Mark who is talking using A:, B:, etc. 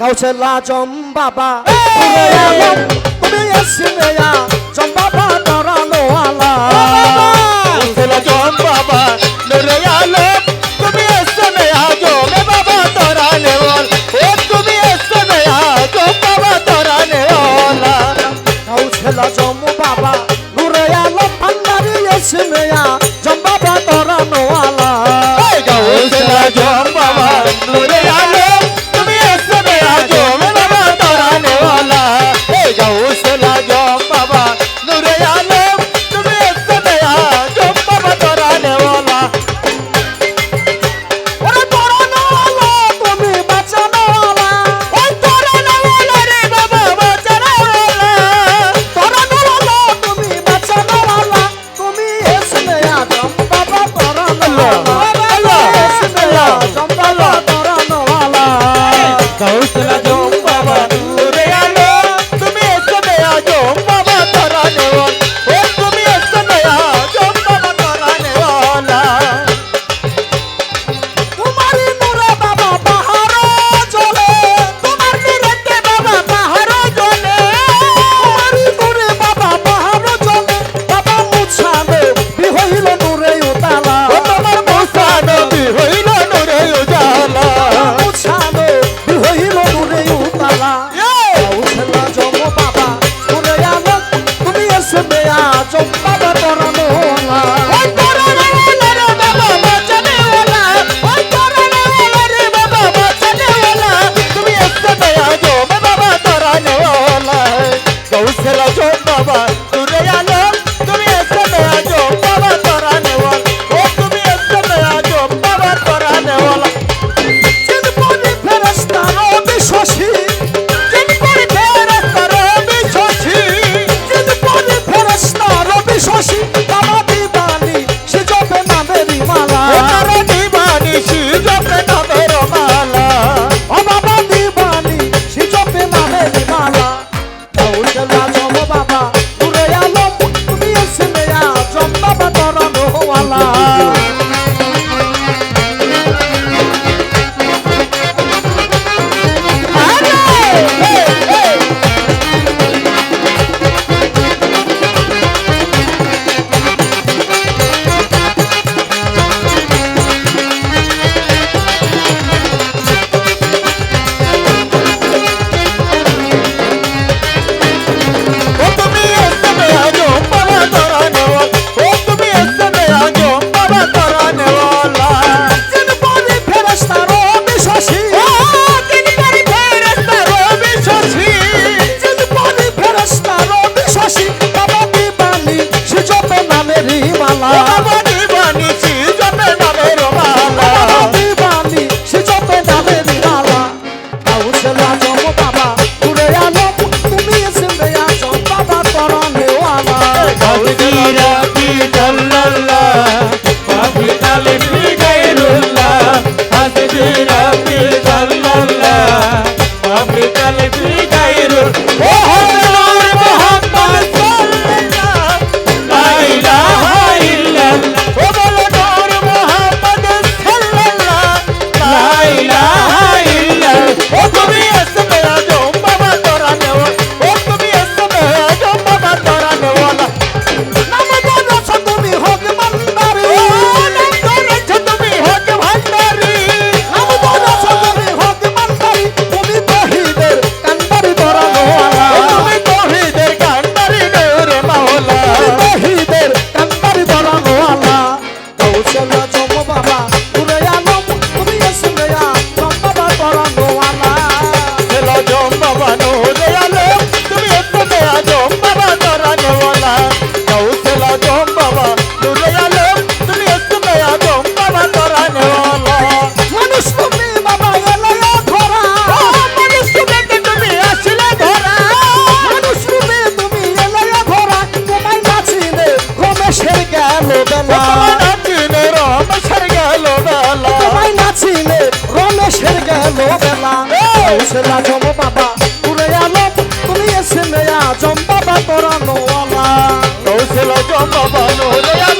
A: কাউসেল আজম বাবা।
B: এসে আজম বাবা পুরে
A: আলম তুমি এসে আজম বাবা তোরা
B: নোয়ালা
A: কৌশল আজম বাবা
B: নোয়ালা